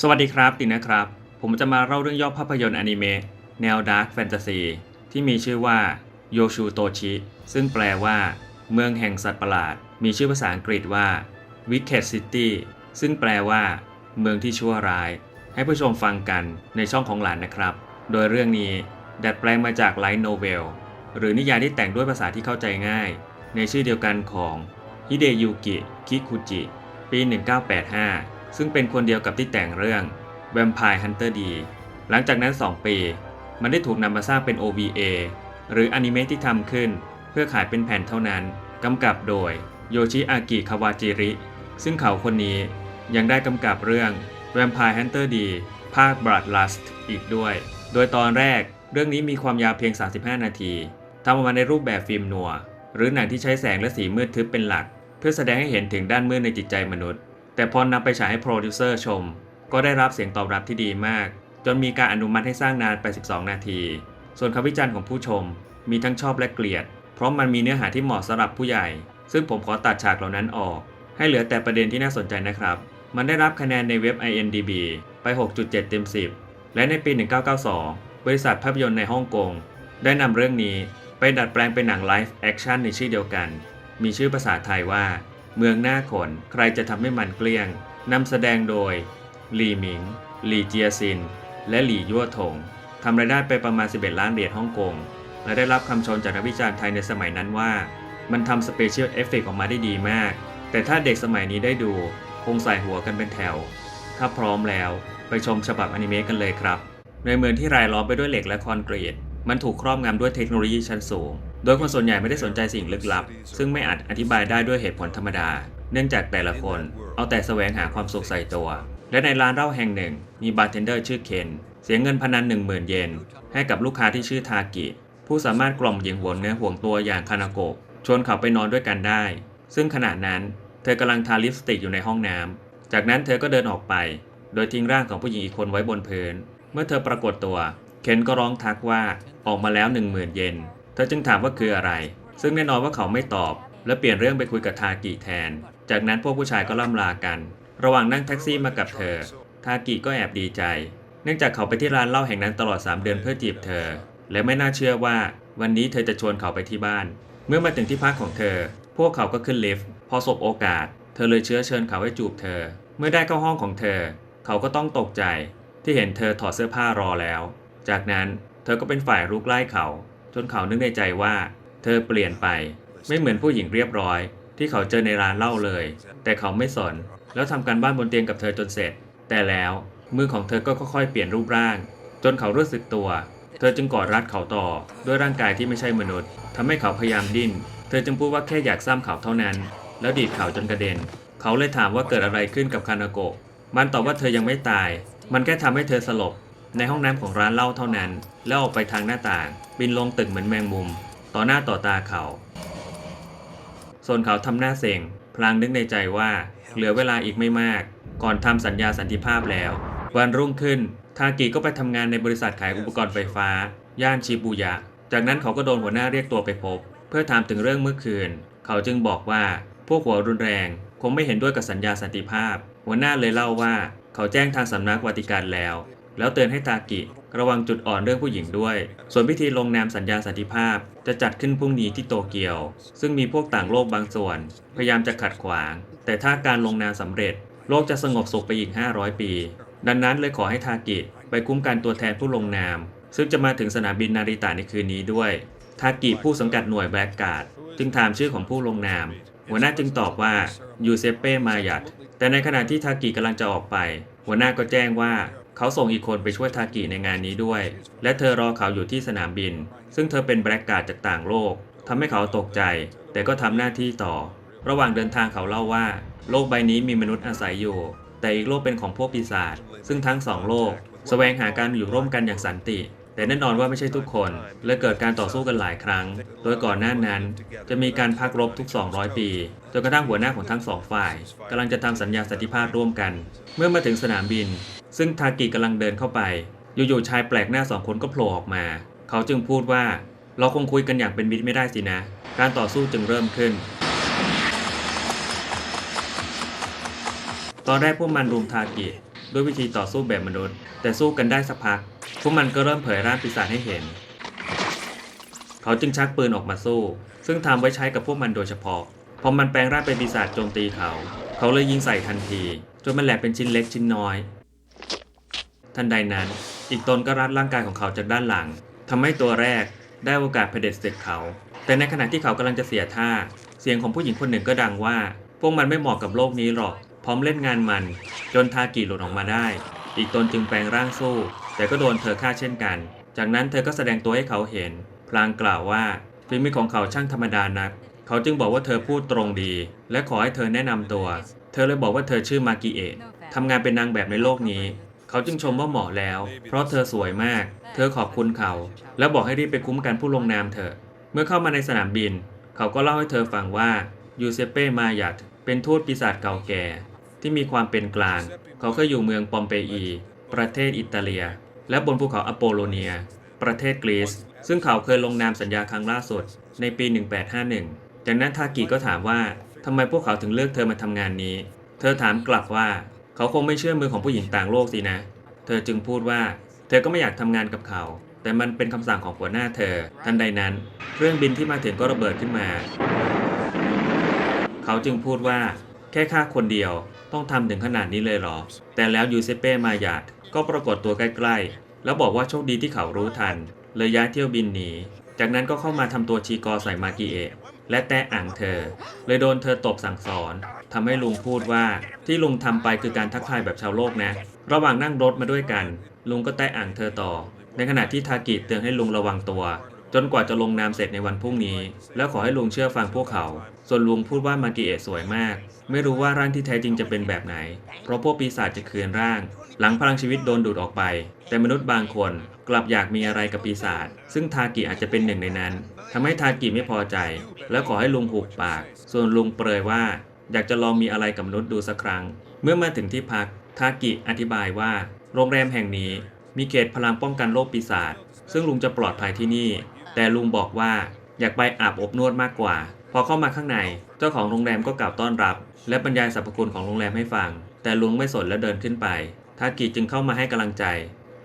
สวัสดีครับตินนะครับ ผมจะมาเล่าเรื่องย่อภาพยนตร์อนิเมะแนวดาร์ f แฟนตาซีที่มีชื่อว่าโยชูโตชิ ซึ่งแปลว่า เมืองแห่งสัตว์ประหลาด มีชื่อภาษาอังกฤษว่า Wicked City ซึ่งแปลว่า เมืองที่ชั่วร้าย ให้ผู้ชมฟังกันในช่องของหลานนะครับ โดยเรื่องนี้ดัดแปลงมาจากไลท์โนเวลหรือนิยายที่แต่งด้วยภาษาที่เข้าใจง่าย ในชื่อเดียวกันของฮิเดยุกิ คิคุจิ ปี 1985 ซึ่งเป็นคนเดียวกับที่แต่งเรื่อง Vampire Hunter D หลังจากนั้น 2 ปี มันได้ถูกนำมาสร้างเป็น OVA หรืออนิเมะที่ทำขึ้น เพื่อขายเป็นแผ่นเท่านั้น กำกับโดยโยชิอากิคาวาจิริ ซึ่งเขาคนนี้ยังได้กำกับเรื่อง Vampire Hunter D ภาค Bloodlust อีกด้วย โดยตอนแรกเรื่องนี้มีความยาวเพียง 35 นาที ทำออกมาในรูปแบบฟิล์มนัว หรือหนังที่ใช้แสงและสีมืดทึบเป็นหลัก เพื่อแสดงให้เห็นถึงด้านมืดในจิตใจมนุษย์ แต่พอนำไปฉายให้โปรดิวเซอร์ชม ก็ได้รับเสียงตอบรับที่ดีมาก จนมีการอนุมัติให้สร้างนานไป 12 นาที ส่วนคำวิจารณ์ของผู้ชม มีทั้งชอบและเกลียด เพราะมันมีเนื้อหาที่เหมาะสำหรับผู้ใหญ่ ซึ่งผมขอตัดฉากเหล่านั้นออก ให้เหลือแต่ประเด็นที่น่าสนใจนะครับ มันได้รับคะแนนในเว็บ IMDb ไป 6.7 เต็ม 10 และในปี 1992 บริษัทภาพยนตร์ในฮ่องกงได้นำเรื่องนี้ไปดัดแปลงเป็นหนังไลฟ์แอคชั่นในชื่อเดียวกัน มีชื่อภาษาไทยว่า เมืองหน้าขน ใครจะทำให้มันเกลี้ยง นำแสดงโดย หลีหมิง หลีเจียซิน และหลี่ยั่วถง ทำรายได้ไปประมาณ 11 ล้านเหรียญฮ่องกง และได้รับคำชมจากนักวิจารณ์ไทยในสมัยนั้นว่า มันทำสเปเชียลเอฟเฟกต์ออกมาได้ดีมาก แต่ถ้าเด็กสมัยนี้ได้ดู คงใส่หัวกันเป็นแถว ถ้าพร้อมแล้วไปชมฉบับอนิเมะกันเลยครับ ในเมืองที่รายล้อมไปด้วยเหล็กและคอนกรีต มันถูกครอบงำด้วยเทคโนโลยีชั้นสูง โดยคนส่วนใหญ่ไม่ได้สนใจสิ่งลึกลับ ซึ่งไม่อาจอธิบายได้ด้วยเหตุผลธรรมดา เนื่องจากแต่ละคน เอาแต่แสวงหาความสุขใส่ตัว และในร้านเหล้าแห่งหนึ่ง มีบาร์เทนเดอร์ชื่อเคน เสียเงินพนัน 1 0,000 เยน ให้กับลูกค้าที่ชื่อทากิ ผู้สามารถกล่อมหญิงหัวเนื้อห่วงตัวอย่างคานาโกะชวนเขาไปนอนด้วยกันได้ ซึ่งขณะนั้น เธอกำลังทาลิปสติกอยู่ในห้องน้ำจากนั้นเธอก็เดินออกไป โดยทิ้งร่างของผู้หญิงอีกคนไว้บนพื้น เมื่อเธอปรากฏตัว เคนก็ร้องทักว่าออกมาแล้ว1 0,000 เยน เธอจึงถามว่าคืออะไร ซึ่งแน่นอนว่าเขาไม่ตอบ และเปลี่ยนเรื่องไปคุยกับทากิแทน จากนั้นพวกผู้ชายก็ล่ำลากัน ระหว่างนั่งแท็กซี่มากับเธอ ทากิก็แอบดีใจ เนื่องจากเขาไปที่ร้านเหล้าแห่งนั้นตลอด 3 เดือนเพื่อจีบเธอ และไม่น่าเชื่อว่า วันนี้เธอจะชวนเขาไปที่บ้าน เมื่อมาถึงที่พักของเธอ พวกเขาก็ขึ้นลิฟต์พอสบโอกาส เธอเลยเชื้อเชิญเขาให้จูบเธอ เมื่อได้เข้าห้องของเธอ เขาก็ต้องตกใจที่เห็นเธอถอดเสื้อผ้ารอแล้ว จากนั้นเธอก็เป็นฝ่ายรุกไล่เขา จนเขานึกในใจว่า เธอเปลี่ยนไป ไม่เหมือนผู้หญิงเรียบร้อย ที่เขาเจอในร้านเหล้าเลย แต่เขาไม่สน แล้วทำการบ้านบนเตียงกับเธอจนเสร็จ แต่แล้วมือของเธอก็ค่อยๆเปลี่ยนรูปร่าง จนเขารู้สึกตัว เธอจึงกอดรัดเขาต่อ ด้วยร่างกายที่ไม่ใช่มนุษย์ทำให้เขาพยายามดิ้น เธอจึงพูดว่าแค่อยากซ้ำเขาเท่านั้น แล้วดีดเขาจนกระเด็น เขาเลยถามว่าเกิดอะไรขึ้นกับคานาโกะมันตอบว่าเธอยังไม่ตาย มันแค่ทำให้เธอสลบ ในห้องน้ำของร้านเหล้าเท่านั้น แล้วออกไปทางหน้าต่าง บินลงตึกเหมือนแมงมุม ต่อหน้าต่อตาเขา ส่วนเขาทำหน้าเซ็ง พลางนึกในใจว่า เหลือเวลาอีกไม่มาก ก่อนทำสัญญาสันติภาพแล้ว วันรุ่งขึ้น ทากิก็ไปทำงานในบริษัทขายอุปกรณ์ไฟฟ้า ย่านชิบูยะ จากนั้นเขาก็โดนหัวหน้าเรียกตัวไปพบ เพื่อถามถึงเรื่องเมื่อคืน เขาจึงบอกว่าพวกหัวรุนแรงคงไม่เห็นด้วยกับสัญญาสันติภาพ หัวหน้าเลยเล่าว่า เขาแจ้งทางสำนักวาติกันแล้ว แล้วเตือนให้ทากิระวังจุดอ่อนเรื่องผู้หญิงด้วย ส่วนพิธีลงนามสัญญาสันติภาพจะจัดขึ้นพรุ่งนี้ที่โตเกียว ซึ่งมีพวกต่างโลกบางส่วน พยายามจะขัดขวาง แต่ถ้าการลงนามสำเร็จ โลกจะสงบสุขไปอีก 500 ปี ดังนั้นเลยขอให้ทากิไปคุ้มกันตัวแทนผู้ลงนาม ซึ่งจะมาถึงสนามบินนาริตะในคืนนี้ด้วย ทากิผู้สังกัดหน่วยแบล็กการ์ดจึงถามชื่อของผู้ลงนาม หัวหน้าจึงตอบว่ายูเซเป้มายัดแต่ในขณะที่ทากิกำลังจะออกไป หัวหน้าก็แจ้งว่า เขาส่งอีกคนไปช่วยทากิในงานนี้ด้วย และเธอรอเขาอยู่ที่สนามบิน ซึ่งเธอเป็นแบล็กการ์ดจากต่างโลกทำให้เขาตกใจ แต่ก็ทำหน้าที่ต่อ ระหว่างเดินทางเขาเล่าว่า โลกใบนี้มีมนุษย์อาศัยอยู่ แต่อีกโลกเป็นของพวกปีศาจซึ่งทั้งสองโลกแสวงหาการอยู่ร่วมกันอย่างสันติ แต่แน่นอนว่าไม่ใช่ทุกคนและเกิดการต่อสู้กันหลายครั้ง โดยก่อนหน้านั้น จะมีการพักรบทุก 200 ปีจนกระทั่งหัวหน้าของทั้งสองฝ่ายกำลังจะทำสัญญาสันติภาพร่วมกัน เมื่อมาถึงสนามบิน ซึ่งทากิกำลังเดินเข้าไป อยู่ๆชายแปลกหน้าสองคนก็โผล่ออกมา เขาจึงพูดว่าเราคงคุยกันอย่างเป็นมิตรไม่ได้สินะ การต่อสู้จึงเริ่มขึ้น ตอนแรกพวกมันรุมทากิด้วยวิธีต่อสู้แบบมนุษย์ แต่สู้กันได้สักพัก พวกมันก็เริ่มเผยร่างปีศาจให้เห็น เขาจึงชักปืนออกมาสู้ ซึ่งทำไว้ใช้กับพวกมันโดยเฉพาะ พอมันแปลงร่างเป็นปีศาจโจมตีเขา เขาเลยยิงใส่ทันที จนมันแหลกเป็นชิ้นเล็กชิ้นน้อย ทันใดนั้น อีกตนก็รัดร่างกายของเขาจากด้านหลังทำให้ตัวแรกได้โอกาสเผด็จศึกเขา แต่ในขณะที่เขากำลังจะเสียท่า เสียงของผู้หญิงคนหนึ่งก็ดังว่า พวกมันไม่เหมาะกับโลกนี้หรอก พร้อมเล่นงานมัน จนทากิหลุดออกมาได้ อีกตนจึงแปลงร่างสู้ แต่ก็โดนเธอฆ่าเช่นกัน จากนั้นเธอก็แสดงตัวให้เขาเห็น พลางกล่าวว่าฝีมือของเขาช่างธรรมดานัก เขาจึงบอกว่าเธอพูดตรงดี และขอให้เธอแนะนำตัว เธอเลยบอกว่าเธอชื่อมากิเอะทำงานเป็นนางแบบในโลกนี้ เขาจึงชมว่าเหมาะแล้ว เพราะเธอสวยมาก เธอขอบคุณเขา และบอกให้รีบไปคุ้มกันผู้ลงนามเถอเมื่อเข้ามาในสนามบิน เขาก็เล่าให้เธอฟังว่ายูเซเป้มายัดเป็นทูตปีศาจเก่าแก่ ที่มีความเป็นกลาง เขาเคยอยู่เมืองปอมเปอี ประเทศอิตาเลีย และบนภูเขาอโปโลเนีย ประเทศกรีซซึ่งเขาเคยลงนามสัญญาครั้งล่าสุดในปี 1851 จากนั้นทากิก็ถามว่าทำไมพวกเขาถึงเลือกเธอมาทำงานนี้ เธอถามกลับว่า เขาคงไม่เชื่อมือของผู้หญิงต่างโลกสินะ เธอจึงพูดว่า เธอก็ไม่อยากทำงานกับเขา แต่มันเป็นคำสั่งของหัวหน้าเธอ ทันใดนั้น เครื่องบินที่มาถึงก็ระเบิดขึ้นมา เขาจึงพูดว่า แค่ฆ่าคนเดียวต้องทำถึงขนาดนี้เลยเหรอ แต่แล้วยูเซเป้มาหยาด ก็ปรากฏตัวใกล้ๆ แล้วบอกว่าโชคดีที่เขารู้ทัน เลยย้ายเที่ยวบินหนี จากนั้นก็เข้ามาทำตัวชีกอใส่มากิเอะและแตะอ่างเธอ เลยโดนเธอตบสั่งสอนทำให้ลุงพูดว่าที่ลุงทำไปคือการทักทายแบบชาวโลกนะ ระหว่างนั่งรถมาด้วยกัน ลุงก็แตะอ่างเธอต่อ ในขณะที่ทากิเตือนให้ลุงระวังตัว จนกว่าจะลงนามเสร็จในวันพรุ่งนี้ แล้วขอให้ลุงเชื่อฟังพวกเขา ส่วนลุงพูดว่ามากิเอะสวยมาก ไม่รู้ว่าร่างที่แท้จริงจะเป็นแบบไหน เพราะพวกปีศาจจะคืนร่าง หลังพลังชีวิตโดนดูดออกไป แต่มนุษย์บางคนกลับอยากมีอะไรกับปีศาจซึ่งทากิอาจจะเป็นหนึ่งในนั้นทำให้ทากิไม่พอใจ และขอให้ลุงหุบปาก ส่วนลุงเปรยว่า อยากจะลองมีอะไรกับมนุษย์ดูสักครั้ง เมื่อมาถึงที่พักทากิอธิบายว่า โรงแรมแห่งนี้มีเขตพลังป้องกันโรคปีศาจซึ่งลุงจะปลอดภัยที่นี่ แต่ลุงบอกว่าอยากไปอาบอบนวดมากกว่า พอเข้ามาข้างใน เจ้าของโรงแรมก็กล่าวต้อนรับ และบรรยายสรรพคุณของโรงแรมให้ฟัง แต่ลุงไม่สนและเดินขึ้นไป ทากิจึงเข้ามาให้กำลังใจ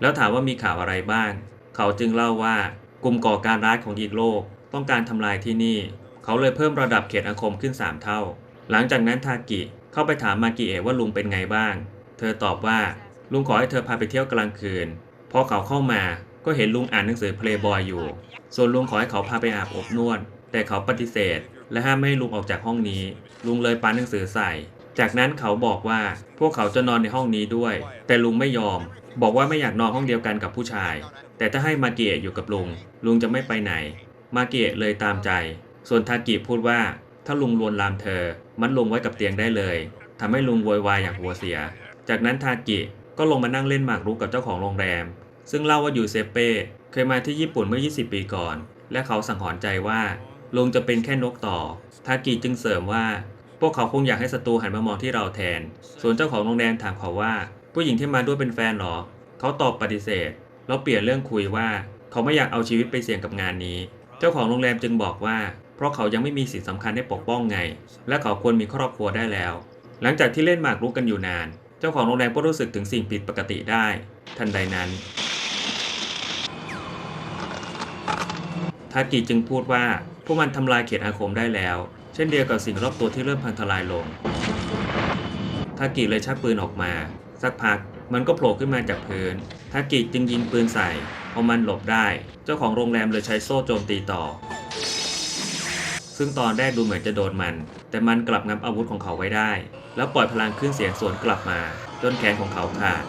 แล้วถามว่ามีข่าวอะไรบ้าง เขาจึงเล่าว่ากลุ่มก่อการร้ายของอีกโลก ต้องการทำลายที่นี่ เขาเลยเพิ่มระดับเขตอาคมขึ้น 3 เท่า หลังจากนั้นทากิเข้าไปถามมากิเอะว่าลุงเป็นไงบ้าง เธอตอบว่าลุงขอให้เธอพาไปเที่ยวกลางคืน พอเขาเข้ามาก็เห็นลุงอ่านหนังสือเพลย์บอยอยู่ ส่วนลุงขอให้เขาพาไปอาบอบนวด แต่เขาปฏิเสธ และห้ามไม่ให้ลุงออกจากห้องนี้ ลุงเลยปาหนังสือใส่ จากนั้นเขาบอกว่าพวกเขาจะนอนในห้องนี้ด้วย แต่ลุงไม่ยอม บอกว่าไม่อยากนอนห้องเดียวกันกับผู้ชาย แต่ถ้าให้มาเกะอยู่กับลุง ลุงจะไม่ไปไหน มาเกะเลยตามใจ ส่วนทากิพูดว่า ถ้าลุงลวนลามเธอ มัดลุงไว้กับเตียงได้เลยทำให้ลุงโวยวายอย่างหัวเสีย จากนั้นทากิก็ลงมานั่งเล่นหมากรุกกับเจ้าของโรงแรม ซึ่งเล่าว่าอยู่เซเป้เคยมาที่ญี่ปุ่นเมื่อ 20 ปีก่อน และเขาสังหรณ์ใจว่าลุงจะเป็นแค่นกต่อ ทากิจึงเสริมว่า พวกเขาคงอยากให้ศัตรูหันมามองที่เราแทน ส่วนเจ้าของโรงแรมถามเขาว่า ผู้หญิงที่มาด้วยเป็นแฟนหรอ เขาตอบปฏิเสธ แล้วเปลี่ยนเรื่องคุยว่า เขาไม่อยากเอาชีวิตไปเสี่ยงกับงานนี้ เจ้าของโรงแรมจึงบอกว่า เพราะเขายังไม่มีสิทธิสำคัญให้ปกป้องไง และเขาควรมีครอบครัวได้แล้ว หลังจากที่เล่นหมากรุกกันอยู่นาน เจ้าของโรงแรมก็รู้สึกถึงสิ่งผิดปกติได้ ทันใดนั้นทากิจึงพูดว่าพวกมันทำลายเขตอาคมได้แล้ว ช่นเดียวกับสิ่งรอบตัวที่เริ่มพังทลายลง ทากิเลยชักปืนออกมา สักพักมันก็โผล่ขึ้นมาจากพื้น ทากิจึงยิงปืนใส่พอมันหลบได้ เจ้าของโรงแรมเลยใช้โซ่โจมตีต่อ ซึ่งตอนแรกดูเหมือนจะโดนมัน แต่มันกลับงับอาวุธของเขาไว้ได้ แล้วปล่อยพลังขึ้นเสียงสวนกลับมา จนแขนของเขาขาด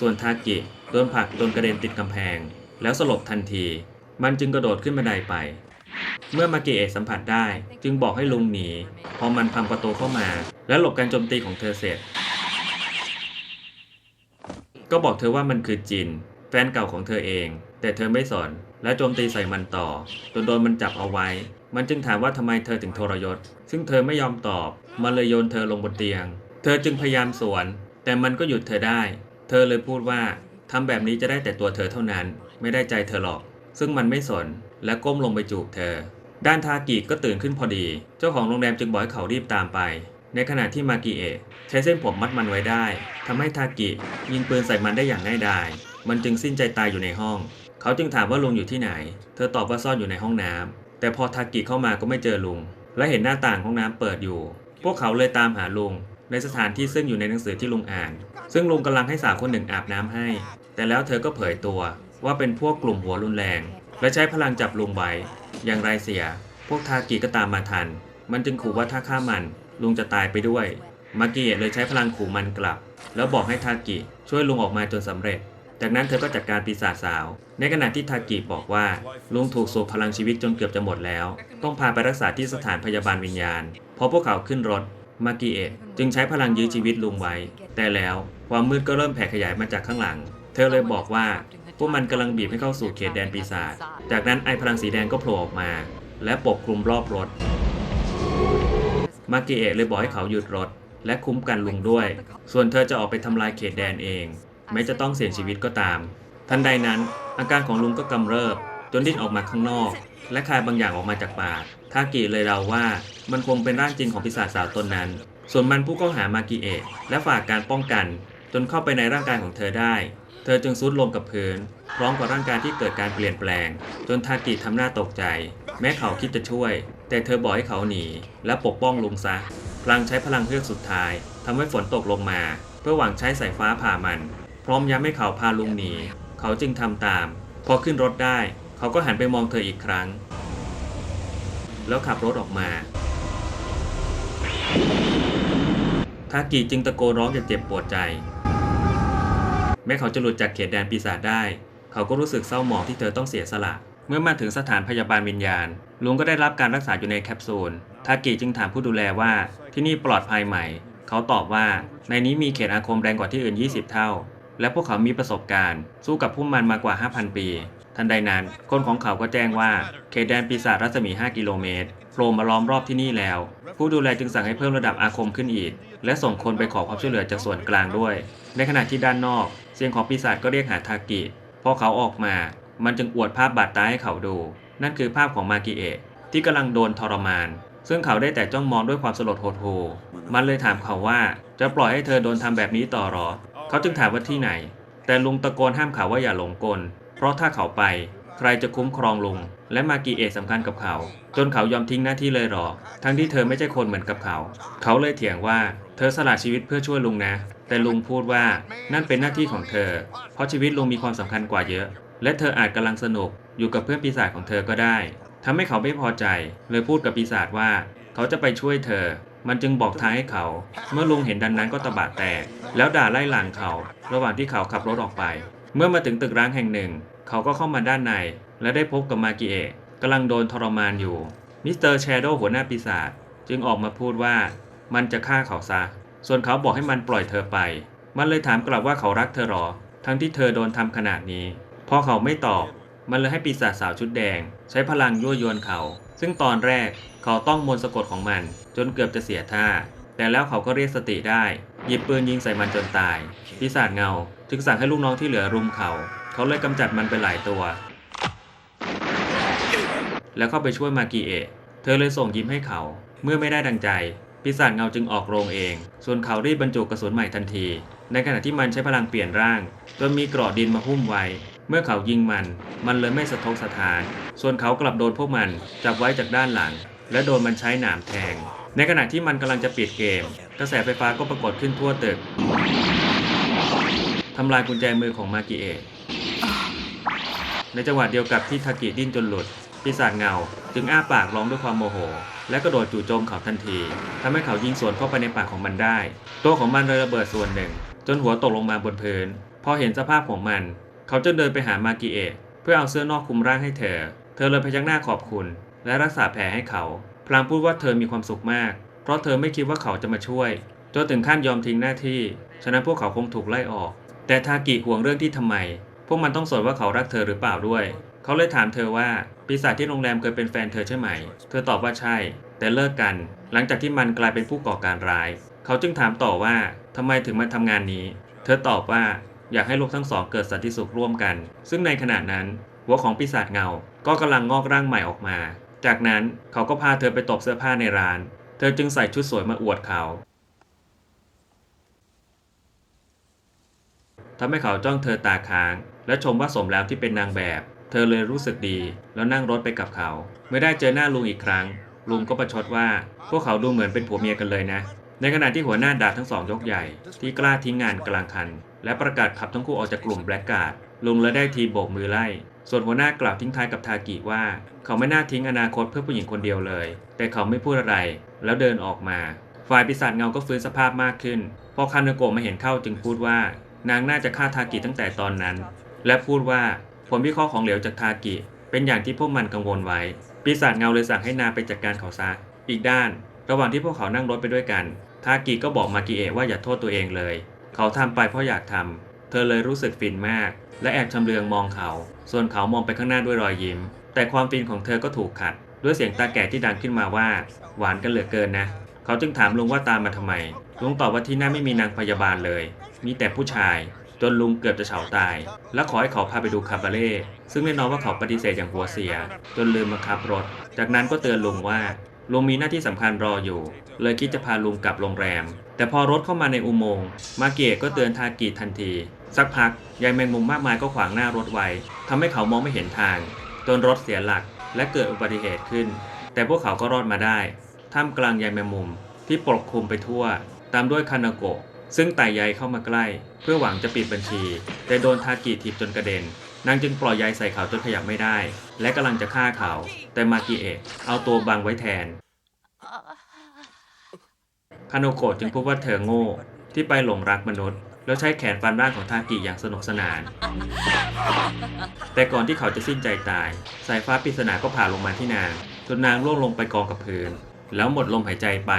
ส่วนทากิโดนผลักจนกระเด็นติดกำแพง แล้วสลบทันที มันจึงกระโดดขึ้นบันไดไป เมื่อมาเกเอะสัมผัสได้ จึงบอกให้ลุงหนี พอมันพังประตูเข้ามา และหลบการโจมตีของเธอเสร็จ ก็บอกเธอว่ามันคือจิน แฟนเก่าของเธอเอง แต่เธอไม่สน และโจมตีใส่มันต่อ จนโดนมันจับเอาไว้ มันจึงถามว่าทำไมเธอถึงทรยศ ซึ่งเธอไม่ยอมตอบ มันเลยโยนเธอลงบนเตียง เธอจึงพยายามสวน แต่มันก็หยุดเธอได้ เธอเลยพูดว่าทำแบบนี้จะได้แต่ตัวเธอเท่านั้น ไม่ได้ใจเธอหรอก ซึ่งมันไม่สน และก้มลงไปจูบเธอ ด้านทากิก็ตื่นขึ้นพอดี เจ้าของโรงแรมจึงบอกให้เขารีบตามไป ในขณะที่มากิเอะใช้เส้นผมมัดมันไว้ได้ทำให้ทากิยิงปืนใส่มันได้อย่างง่ายดาย มันจึงสิ้นใจตายอยู่ในห้อง เขาจึงถามว่าลุงอยู่ที่ไหน เธอตอบว่าซ่อนอยู่ในห้องน้ำแต่พอทากิเข้ามาก็ไม่เจอลุง และเห็นหน้าต่างห้องน้ำเปิดอยู่ พวกเขาเลยตามหาลุงในสถานที่ซึ่งอยู่ในหนังสือที่ลุงอ่าน ซึ่งลุงกำลังให้สาวคนหนึ่งอาบน้ำให้ แต่แล้วเธอก็เผยตัวว่าเป็นพวกกลุ่มหัวรุนแรง และใช้พลังจับลุงไว้อย่างไรเสีย พวกทากิก็ตามมาทัน มันจึงขู่ว่าถ้าฆ่ามันลุงจะตายไปด้วย มากิเอะเลยใช้พลังขู่มันกลับ แล้วบอกให้ทากิช่วยลุงออกมาจนสำเร็จ จากนั้นเธอก็จัดการปีศาจสาว ในขณะที่ทากิบอกว่า ลุงถูกสูบพลังชีวิตจนเกือบจะหมดแล้ว ต้องพาไปรักษาที่สถานพยาบาลวิญญาณ พอพวกเขาขึ้นรถ มากิเอะจึงใช้พลังยื้อชีวิตลุงไว้ แต่แล้วความมืดก็เริ่มแผ่ขยายมาจากข้างหลัง เธอเลยบอกว่า พวกมันกำลังบีบให้เข้าสู่เขตแดนปีศาจ จากนั้นไอพลังสีแดงก็โผล่ออกมา และปกคลุมรอบรถ มากิเอะเลยบอกให้เขาหยุดรถ และคุ้มกันลุงด้วย ส่วนเธอจะออกไปทำลายเขตแดนเอง แม้จะต้องเสี่ยงชีวิตก็ตาม ทันใดนั้น อาการของลุงก็กำเริบ จนดิ้นออกมาข้างนอก และคายบางอย่างออกมาจากปากทากิเลยเดาว่ามันคงเป็นร่างจริงของปีศาจสาวตนนั้น ส่วนมันผู้ก็หามากิเอะและฝากการป้องกัน จนเข้าไปในร่างกายของเธอได้ ธอจึงซุดลงกับพื้นพร้อมกับร่างกายที่เกิดการเปลี่ยนแปลง จนทากิทำหน้าตกใจ แม้เขาคิดจะช่วย แต่เธอบอกให้เขาหนี และปกป้องลุงซะ พลางใช้พลังเฮือกสุดท้ายทำให้ฝนตกลงมา เพื่อหวังใช้สายฟ้าผ่ามัน พร้อมย้ำให้เขาพาลุงหนี เขาจึงทำตาม พอขึ้นรถได้ เขาก็หันไปมองเธออีกครั้ง แล้วขับรถออกมาทากิจึงตะโกนร้องอย่างเจ็บปวดใจ ม้เขาจะหลุดจากเขตแดนปีศาจได้ เขาก็รู้สึกเศร้าหมองที่เธอต้องเสียสละ เมื่อมาถึงสถานพยาบาลวิญญาณ ลุงก็ได้รับการรักษาอยู่ในแคปซูล ทากิจึงถามผู้ดูแลว่าที่นี่ปลอดภัยไหม เขาตอบว่าในนี้มีเขตอาคมแรงกว่าที่อื่น 20 เท่า และพวกเขามีประสบการณ์ สู้กับผู้มันมากว่า 5,000 ปี ทันใดนั้น คนของเขาก็แจ้งว่าเขตแดนปีศาจรัศมี 5 กิโลเมตรโผล่มาล้อมรอบที่นี่แล้ว ผู้ดูแลจึงสั่งให้เพิ่มระดับอาคมขึ้นอีก และส่งคนไปขอความช่วยเหลือจากส่วนกลางด้วย ในขณะที่ด้านนอก สียงของปีศาจก็เรียกหาทากิพอเขาออกมา มันจึงอวดภาพบาดตาให้เขาดู นั่นคือภาพของมากิเอะที่กำลังโดนทรมาน ซึ่งเขาได้แต่จ้องมองด้วยความสลดโหดหูมันเลยถามเขาว่าจะปล่อยให้เธอโดนทำแบบนี้ต่อหรอ เขาจึงถามว่าที่ไหน แต่ลุงตะโกนห้ามเขาว่าอย่าหลงกล เพราะถ้าเขาไป ใครจะคุ้มครองลุง และมากิเอะสำคัญกับเขา จนเขายอมทิ้งหน้าที่เลยหรอ ทั้งที่เธอไม่ใช่คนเหมือนกับเขา เขาเลยเถียงว่า เธอสละชีวิตเพื่อช่วยลุงนะ แต่ลุงพูดว่านั่นเป็นหน้าที่ของเธอ เพราะชีวิตลุงมีความสำคัญกว่าเยอะ และเธออาจกำลังสนุกอยู่กับเพื่อนปีศาจของเธอก็ได้ทำให้เขาไม่พอใจ เลยพูดกับปีศาจว่า เขาจะไปช่วยเธอ มันจึงบอกทางให้เขา เมื่อลุงเห็นดังนั้นก็ตะบะแตก แล้วด่าไล่หลังเขา ระหว่างที่เขาขับรถออกไป เมื่อมาถึงตึกร้างแห่งหนึ่ง เขาก็เข้ามาด้านใน และได้พบกับมากิเอะกำลังโดนทรมานอยู่มิสเตอร์แชโดว์หัวหน้าปีศาจจึงออกมาพูดว่า มันจะฆ่าเขาซะ ส่วนเขาบอกให้มันปล่อยเธอไป มันเลยถามกลับว่าเขารักเธอหรอ ทั้งที่เธอโดนทำขนาดนี้ พอเขาไม่ตอบ มันเลยให้ปีศาจสาวชุดแดง ใช้พลังยั่วยวนเขา ซึ่งตอนแรกเขาต้องมนต์สะกดของมัน จนเกือบจะเสียท่า แต่แล้วเขาก็เรียกสติได้ หยิบปืนยิงใส่มันจนตาย ปีศาจเงา จึงสั่งให้ลูกน้องที่เหลือรุมเขา เขาเลยกำจัดมันไปหลายตัว แล้วเข้าไปช่วยมากิเอะ เธอเลยส่งยิ้มให้เขา เมื่อไม่ได้ดังใจ ปีศาจเงาจึงออกโรงเอง ส่วนเขารีบบรรจุกระสุนใหม่ทันที ในขณะที่มันใช้พลังเปลี่ยนร่าง จนมีเกราะดินมาหุ้มไว้ เมื่อเขายิงมัน มันเลยไม่สะทกสะท้าน ส่วนเขากลับโดนพวกมันจับไว้จากด้านหลัง และโดนมันใช้หนามแทง ในขณะที่มันกำลังจะปิดเกม กระแสไฟฟ้าก็ปรากฏขึ้นทั่วตึกทำลายกุญแจมือของมากิเอะในจังหวะเดียวกับที่ทากิดิ้นจนหลุด ปีศาจเงา จึงอ้าปากร้องด้วยความโมโห และกระโดดจู่โจมเขาทันทีทำให้เขายิงสวนเข้าไปในปากของมันได้ ตัวของมันเลยระเบิดส่วนหนึ่ง จนหัวตกลงมาบนพื้น พอเห็นสภาพของมัน เขาจึงเดินไปหามากิเอะเพื่อเอาเสื้อนอกคลุมร่างให้เธอ เธอเลยพยักหน้าขอบคุณ และรักษาแผลให้เขา พลางพูดว่าเธอมีความสุขมาก เพราะเธอไม่คิดว่าเขาจะมาช่วย จนถึงขั้นยอมทิ้งหน้าที่ ฉะนั้นพวกเขาคงถูกไล่ออก แต่ทากิห่วงเรื่องที่ทำไม พวกมันต้องสนว่าเขารักเธอหรือเปล่าด้วย เขาเลยถามเธอว่าปีศาจที่โรงแรมเคยเป็นแฟนเธอใช่ไหม เธอตอบว่าใช่ แต่เลิกกัน หลังจากที่มันกลายเป็นผู้ก่อการร้าย เขาจึงถามต่อว่าทำไมถึงมาทำงานนี้ เธอตอบว่าอยากให้โลกทั้งสองเกิดสันติสุขร่วมกัน ซึ่งในขณะนั้น หัวของปีศาจเงา ก็กำลังงอกร่างใหม่ออกมา จากนั้นเขาก็พาเธอไปตบเสื้อผ้าในร้าน เธอจึงใส่ชุดสวยมาอวดเขาทำให้เขาจ้องเธอตาค้าง และชมว่าสมแล้วที่เป็นนางแบบ เธอเลยรู้สึกดีแล้วนั่งรถไปกับเขา เมื่อได้เจอหน้าลุงอีกครั้ง ลุงก็ประชดว่า พวกเขาดูเหมือนเป็นผัวเมียกันเลยนะ ในขณะที่หัวหน้าด่าทั้งสองยกใหญ่ ที่กล้าทิ้งงานกลางคัน และประกาศขับทั้งคู่ออกจากกลุ่มแบล็กการ์ดลุงและได้ทีโบกมือไล่ ส่วนหัวหน้ากล่าวทิ้งท้ายกับทากิว่า เขาไม่น่าทิ้งอนาคตเพื่อผู้หญิงคนเดียวเลย แต่เขาไม่พูดอะไร แล้วเดินออกมา ฝ่ายปีศาจเงาก็ฟื้นสภาพมากขึ้น พอคานาโกะมาเห็นเข้าจึงพูดว่า นางน่าจะฆ่าทากิตั้งแต่ตอนนั้น และพูดว่า ผลวิเคราะห์ของเหลวจากทากิ เป็นอย่างที่พวกมันกังวลไว้ ปีศาจเงาเลยสั่งให้นาไปจัดการเขาซะ อีกด้าน ระหว่างที่พวกเขานั่งรถไปด้วยกัน ทากิก็บอกมากิเอะว่าอย่าโทษตัวเองเลย เขาทำไปเพราะอยากทำเธอเลยรู้สึกฟินมาก และแอบชำเลืองมองเขา ส่วนเขามองไปข้างหน้าด้วยรอยยิ้ม แต่ความฟินของเธอก็ถูกขัด ด้วยเสียงตาแก่ที่ดังขึ้นมาว่า หวานกันเหลือเกินนะ เขาจึงถามลุงว่าตามมาทำไม ลุงตอบว่าที่นั่นไม่มีนางพยาบาลเลย มีแต่ผู้ชาย จนลุงเกือบจะเฉาตาย และขอให้เขาพาไปดูคาบาเล่ซึ่งแน่นอนว่าเขาปฏิเสธอย่างหัวเสีย จนลืมมาขับรถ จากนั้นก็เตือนลุงว่าลุงมีหน้าที่สำคัญรออยู่ เลยคิดจะพาลุงกลับโรงแรม แต่พอรถเข้ามาในอุโมงค์มาเกะก็เตือนทากิทันที สักพักยายแมงมุมมากมายก็ขวางหน้ารถไว้ทำให้เขามองไม่เห็นทาง จนรถเสียหลักและเกิดอุบัติเหตุขึ้น แต่พวกเขาก็รอดมาได้ ท่ามกลางยายแมงมุมที่ปกคลุมไปทั่ว ตามด้วยคานาโกะ ซึ่งไต่ใยเข้ามาใกล้ เพื่อหวังจะปิดบัญชี แต่โดนทากิถีบจนกระเด็น นางจึงปล่อยใยใส่เขาจนขยับไม่ได้ และกำลังจะฆ่าเขา แต่มากิเอะเอาตัวบังไว้แทนคาโนโกะจึงพูดว่าเธอโง่ ที่ไปหลงรักมนุษย์ แล้วใช้แขนฟันร่างของทากิอย่างสนุกสนาน แต่ก่อนที่เขาจะสิ้นใจตาย สายฟ้าปริศนาก็ผ่าลงมาที่นางจนนางร่วงลงไปกองกับพื้น แล้วหมดลมหายใจไป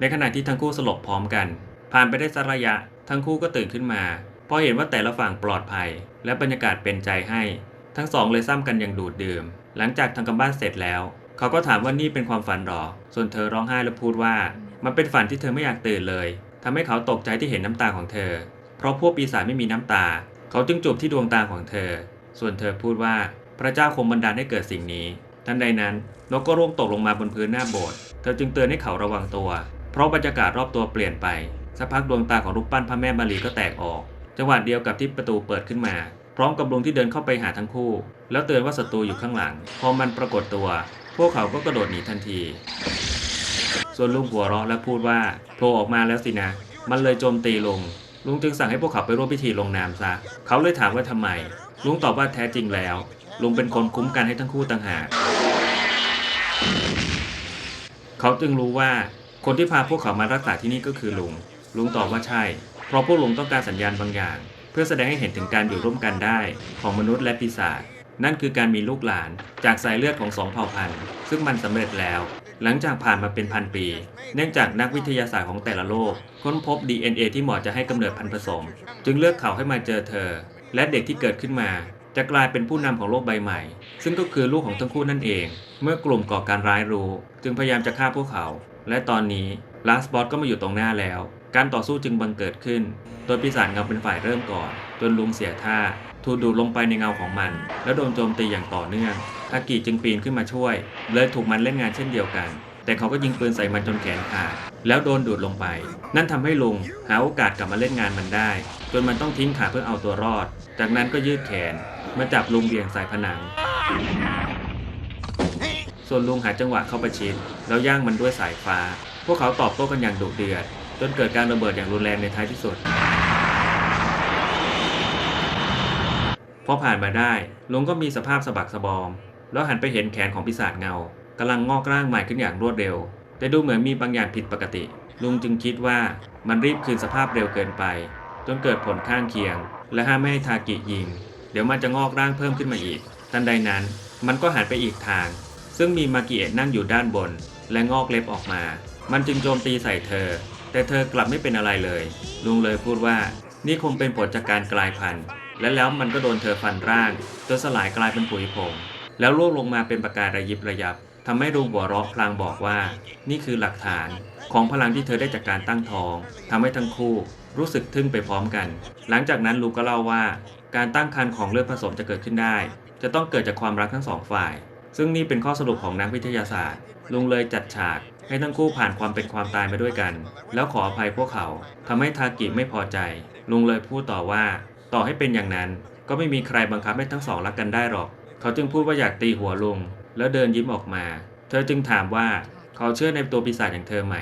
ในขณะที่ทั้งคู่สลบพร้อมกัน ผ่านไปได้สักระยะ ทั้งคู่ก็ตื่นขึ้นมาพราะเห็นว่าแต่ละฝั่งปลอดภัย และบรรยากาศเป็นใจให้ ทั้งสองเลยซ้ำกันอย่างดูดดื่ม หลังจากทำกันบ้านเสร็จแล้ว เขาก็ถามว่านี่เป็นความฝันหรอ ส่วนเธอร้องไห้และพูดว่า มันเป็นฝันที่เธอไม่อยากตื่นเลยทำให้เขาตกใจที่เห็นน้ำตาของเธอ เพราะพวกปีศาจไม่มีน้ำตา เขาจึงจูบที่ดวงตาของเธอ ส่วนเธอพูดว่าพระเจ้าคงบันดาลให้เกิดสิ่งนี้ ทันใดนั้นนกก็ร่วงตกลงมาบนพื้นหน้าโบสถ์ เธอจึงเตือนให้เขาระวังตัว เพราะบรรยากาศรอบตัวเปลี่ยนไป สักพักดวงตาของรูปปั้นพระแม่มารีก็แตกออก จังหวะเดียวกับที่ประตูเปิดขึ้นมา พร้อมกับลุงที่เดินเข้าไปหาทั้งคู่ แล้วเตือนว่าศัตรูอยู่ข้างหลัง พอมันปรากฏตัว พวกเขาก็กระโดดหนีทันที ส่วนลุงหัวเราะและพูดว่าโผล่ออกมาแล้วสินะ มันเลยโจมตีลุง ลุงจึงสั่งให้พวกเขาไปร่วมพิธีลงนามซะ เขาเลยถามว่าทำไม ลุงตอบว่าแท้จริงแล้ว ลุงเป็นคนคุ้มกันให้ทั้งคู่ต่างหากเขาจึงรู้ว่าคนที่พาพวกเขามารักษาที่นี่ก็คือลุง ลุงตอบว่าใช่ เพราะพวกลุงต้องการสัญญาณบางอย่าง เพื่อแสดงให้เห็นถึงการอยู่ร่วมกันได้ของมนุษย์และปีศาจนั่นคือการมีลูกหลานจากสายเลือดของสองเผ่าพันธุ์ ซึ่งมันสำเร็จแล้ว หลังจากผ่านมาเป็นพันปี เนื่องจากนักวิทยาศาสตร์ของแต่ละโลก ค้นพบ DNA ที่เหมาะจะให้กำเนิดพันธุ์ผสม จึงเลือกเขาให้มาเจอเธอ และเด็กที่เกิดขึ้นมา จะกลายเป็นผู้นำของโลกใบใหม่ ซึ่งก็คือลูกของทั้งคู่นั่นเอง เมื่อกลุ่มก่อการร้ายรู้ จึงพยายามจะฆ่าพวกเขา และตอนนี้ลาสบอสก็มาอยู่ตรงหน้าแล้ว การต่อสู้จึงบังเกิดขึ้น โดยปีศาจเงาเป็นฝ่ายเริ่มก่อน จนลุงเสียท่า ถูกดูดลงไปในเงาของมัน แล้วโดนโจมตีอย่างต่อเนื่องทากิจึงปีนขึ้นมาช่วย เลยถูกมันเล่นงานเช่นเดียวกัน แต่เขาก็ยิงปืนใส่มันจนแขนขาด แล้วโดนดูดลงไป นั่นทำให้ลุงหาโอกาสกลับมาเล่นงานมันได้ จนมันต้องทิ้งขาเพื่อเอาตัวรอด จากนั้นก็ยืดแขน มาจับลุงเบี่ยงใส่ผนัง ส่วนลุงหาจังหวะเข้าประชิด แล้วย่างมันด้วยสายฟ้า พวกเขาตอบโต้กันอย่างดุเดือด จนเกิดการระเบิดอย่างรุนแรงในท้ายที่สุด พอผ่านมาได้ลุงก็มีสภาพสะบักสะบอม แล้วหันไปเห็นแขนของปีศาจเงากำลังงอกร่างใหม่ขึ้นอย่างรวดเร็ว แต่ดูเหมือนมีบางอย่างผิดปกติ ลุงจึงคิดว่ามันรีบคืนสภาพเร็วเกินไป จนเกิดผลข้างเคียง และห้ามไม่ให้ทากิยิง เดี๋ยวมันจะงอกร่างเพิ่มขึ้นมาอีก ทันใดนั้น มันก็หันไปอีกทาง ซึ่งมีมากิเอะนั่งอยู่ด้านบน และงอกเล็บออกมา มันจึงโจมตีใส่เธอ แต่เธอกลับไม่เป็นอะไรเลย ลุงเลยพูดว่า นี่คงเป็นผลจากการกลายพันธุ์ และแล้วมันก็โดนเธอฟันร่างจนสลายกลายเป็นปุ๋ยผงแล้วร่วงลงมาเป็นประกายระยิบระยับทำให้ลุงหัวเราะพลางบอกว่า นี่คือหลักฐานของพลังที่เธอได้จากการตั้งท้องทำให้ทั้งคู่รู้สึกทึ่งไปพร้อมกัน หลังจากนั้นลุงก็เล่าว่า การตั้งครรภ์ของเลือดผสมจะเกิดขึ้นได้ จะต้องเกิดจากความรักทั้งสองฝ่าย ซึ่งนี่เป็นข้อสรุปของนักวิทยาศาสตร์ ลุงเลยจัดฉาก ให้ทั้งคู่ผ่านความเป็นความตายมาด้วยกัน แล้วขออภัยพวกเขาทำให้ทากิไม่พอใจ ลุงเลยพูดต่อว่า ต่อให้เป็นอย่างนั้น ก็ไม่มีใครบังคับให้ทั้งสองรักกันได้หรอก เขาจึงพูดว่าอยากตีหัวลุง แล้วเดินยิ้มออกมา เธอจึงถามว่าเขาเชื่อในตัวปีศาจอย่างเธอไหม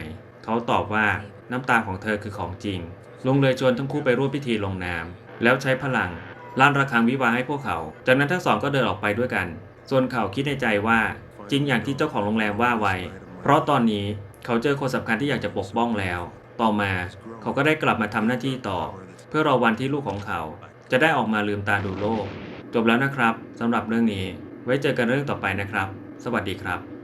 เขาตอบว่าน้ำตาของเธอคือของจริง ลุงเลยชวนทั้งคู่ไปร่วมพิธีลงนามแล้วใช้พลังลั่นระฆังวิวาให้พวกเขา จากนั้นทั้งสองก็เดินออกไปด้วยกัน ส่วนเขาคิดในใจว่าจริงอย่างที่เจ้าของโรงแรมว่าไว้ ราะตอนนี้เขาเจอคนสำคัญที่อยากจะปกป้องแล้ว ต่อมาเขาก็ได้กลับมาทำหน้าที่ต่อ เพื่อรอวันที่ลูกของเขา จะได้ออกมาลืมตาดูโลก จบแล้วนะครับสำหรับเรื่องนี้ ไว้เจอกันเรื่องต่อไปนะครับ สวัสดีครับ